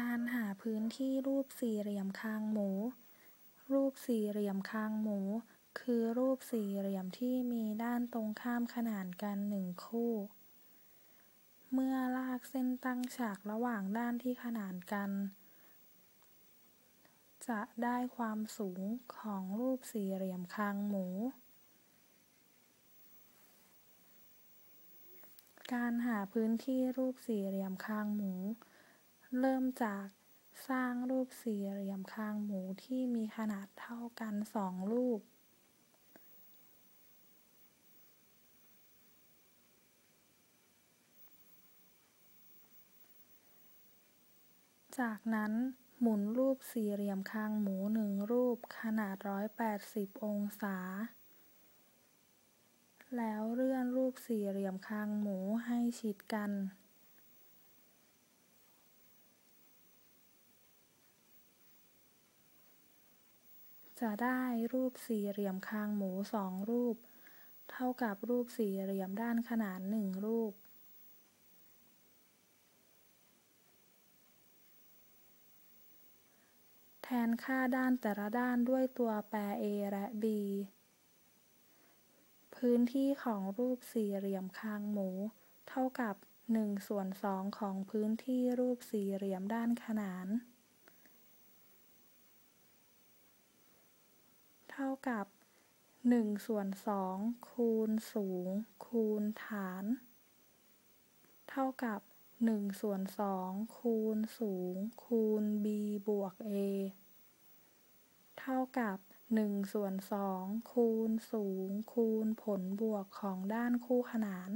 การหาพื้นที่รูปสี่เหลี่ยมคางหมู รูปสี่เหลี่ยมคางหมู คือรูปสี่เหลี่ยมที่มีด้านตรงข้ามขนานกันหนึ่งคู่ เมื่อลากเส้นตั้งฉากระหว่างด้านที่ขนานกัน จะได้ความสูงของรูปสี่เหลี่ยมคางหมู การหาพื้นที่รูปสี่เหลี่ยมคางหมู เริ่มจากสร้างรูปสี่เหลี่ยมคางหมูที่มีขนาดเท่ากันสองรูป จากนั้นหมุนรูปสี่เหลี่ยมคางหมูหนึ่งรูปขนาดร้อยแปดสิบองศา แล้วเลื่อนรูปสี่เหลี่ยมคางหมูให้ชิดกัน จะได้รูปสี่เหลี่ยมคางหมูสองรูป เท่ากับรูปสี่เหลี่ยมด้านขนานหนึ่งรูป แทนค่าด้านแต่ละด้านด้วยตัวแปร a และ b พื้นที่ของรูปสี่เหลี่ยมคางหมู เท่ากับหนึ่งส่วนสองของพื้นที่รูปสี่เหลี่ยมด้านขนาน เท่ากับหนึ่งส่วนสองคูณสูง คูณฐาน เท่ากับหนึ่งส่วนสองคูณสูง คูณ b บวก a เท่ากับหนึ่งส่วนสองคูณสูง คูณผลบวกของด้านคู่ขนาน